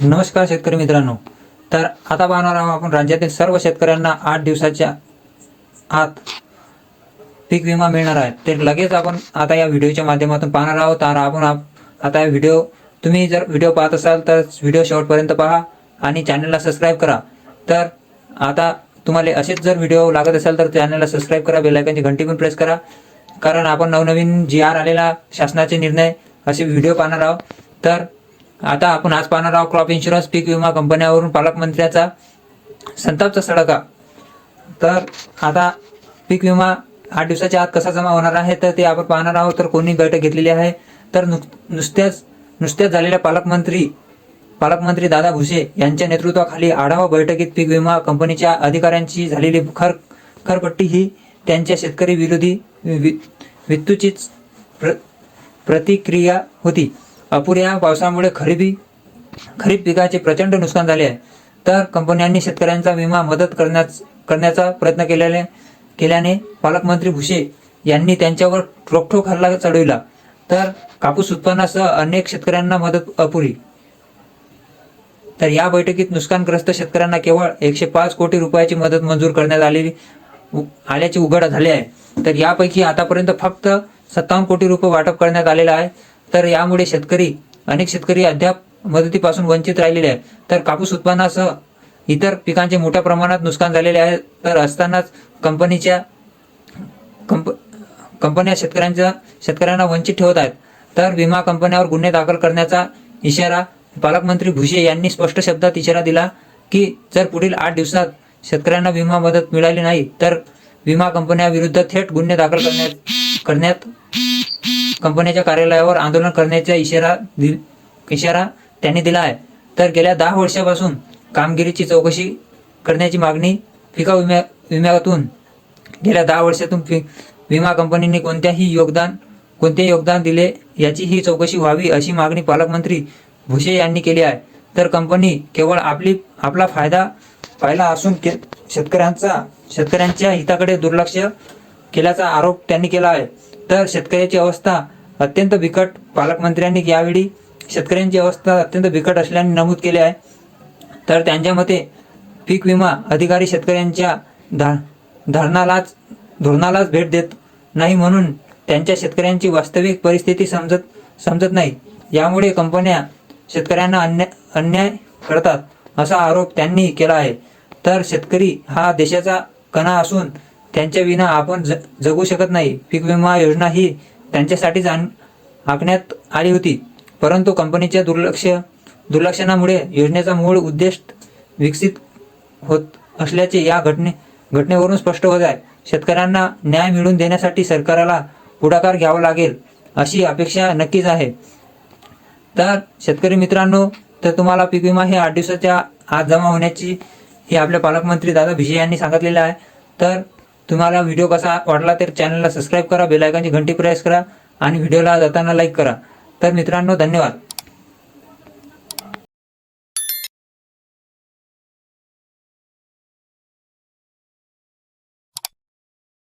नमस्कार शेतकरी मित्रांनो. तर आता पाहणार आहोत आपण राज्यातील सर्व शेतकऱ्यांना आठ दिवसाच्या आत पीक विमा मिळणार आहे. ते लगेच आपण आता या व्हिडिओच्या माध्यमातून पाहणार आहोत. तर आपण आप- आता व्हिडिओ तुम्ही जर व्हिडिओ पाहत असाल तर व्हिडिओ शेवटपर्यंत पहा आणि चॅनलला सबस्क्राईब करा. तर आता तुम्हाला असेच जर व्हिडिओ लागत असेल तर चॅनलला सबस्क्राईब करा बेलायकनची घंटी पण प्रेस करा. कारण आपण नवनवीन जी आर आलेला शासनाचे निर्णय असे व्हिडिओ पाहणार आहोत. तर आता आपण आज पाहणार आहोत क्रॉप इन्शुरन्स पीक विमा कंपन्यावरून पालकमंत्र्याचा संतापचा सडका. तर आता पीक विमा आठ दिवसाच्या आत कसा जमा होणार आहे तर ते आपण पाहणार आहोत. तर कोणी बैठक घेतलेली आहे तर नुसत्याच नुसत्याच झालेल्या पालकमंत्री पालकमंत्री दादा भुसे यांच्या नेतृत्वाखाली आढावा बैठकीत पीक विमा कंपनीच्या अधिकाऱ्यांची झालेली खर खरपट्टी ही त्यांच्या शेतकरी विरोधी वि- वित्तूचीच प्र प्रतिक्रिया होती. अपुऱ्या पावसामुळे खरीपी खरीप पिकाचे प्रचंड नुकसान झाले आहे. तर कंपन्यांनी शेतकऱ्यांचा विमा मदत करण्याच करण्याचा प्रयत्न केल्याने केल्याने पालकमंत्री भुसे यांनी त्यांच्यावर रोखोक हल्ला चढविला. तर कापूस उत्पन्नासह अनेक शेतकऱ्यांना मदत अपुरी. तर या बैठकीत नुकसानग्रस्त शेतकऱ्यांना केवळ एकशे पाच कोटी रुपयाची मदत मंजूर करण्यात आलेली आल्याचे उघड झाले आहे. तर यापैकी आतापर्यंत फक्त सत्तावन्न कोटी रुपये वाटप करण्यात आलेलं आहे. तर यामुळे शेतकरी अनेक शेतकरी अद्याप मदतीपासून वंचित राहिलेले आहे तर कापूस उत्पन्नासह इतर पिकांचे मोठ्या प्रमाणात नुकसान झालेले आहे. तर असतानाच कंपनीच्या कंप कंपन्या शेतकऱ्यांच्या शेतकऱ्यांना वंचित ठेवत आहेत. तर विमा कंपन्यावर गुन्हे दाखल करण्याचा इशारा पालकमंत्री भुसे यांनी स्पष्ट शब्दात इशारा दिला की जर पुढील आठ दिवसात शेतकऱ्यांना विमा मदत मिळाली नाही तर विमा कंपन्याविरुद्ध थेट गुन्हे दाखल करण्यात करण्यात कंपनीच्या कार्यालयावर आंदोलन करण्याचा इशारा दि- इशारा त्यांनी दिला आहे. तर गेल्या दहा वर्षापासून कामगिरीची चौकशी करण्याची मागणी पिका विम्या विम्यातून गेल्या दहा वर्षातून विमा कंपनीने कोणत्याही योगदान कोणते योगदान दिले याची ही चौकशी व्हावी अशी मागणी पालकमंत्री भुसे यांनी केली आहे. तर कंपनी केवळ आपली आपला फायदा पाहिला असून के- शेतकऱ्यांचा शेतकऱ्यांच्या हिताकडे दुर्लक्ष केल्याचा आरोप त्यांनी केला आहे. तर शेतकऱ्याची अवस्था अत्यंत बिकट. पालकमंत्र्यांनी यावेळी शेतकऱ्यांची अवस्था अत्यंत बिकट असल्याने नमूद केले आहे. तर त्यांच्या मते पीक विमा अधिकारी शेतकऱ्यांच्या धा धरणालाच धोरणालाच भेट देत नाही म्हणून त्यांच्या शेतकऱ्यांची वास्तविक परिस्थिती समजत समजत नाही. यामुळे कंपन्या शेतकऱ्यांना अन्याय अन्याय करतात असा आरोप त्यांनी केला आहे. तर शेतकरी हा देशाचा कणा असून त्यांच्या विना आपण ज जगू शकत नाही. पीक विमा योजना ही त्यांच्यासाठीच आण आखण्यात आली होती. परंतु कंपनीच्या दुर्लक्ष दुर्लक्षणामुळे योजनेचा मूळ उद्देश विकसित होत असल्याचे या घटने घटनेवरून स्पष्ट होत आहे. शेतकऱ्यांना न्याय मिळवून देण्यासाठी सरकारला पुढाकार घ्यावा लागेल अशी अपेक्षा नक्कीच आहे. तर शेतकरी मित्रांनो तर तुम्हाला पीक विमा हे आठ दिवसाच्या आत जमा होण्याची हे आपल्या पालकमंत्री दादा भिजे यांनी सांगितलेलं आहे. तर तुम्हाला व्हिडिओ कसा वाटला तर चॅनलला सबस्क्राईब करा बेलायकनची घंटी प्रेस करा आणि व्हिडिओला जाताना लाईक करा. तर मित्रांनो धन्यवाद.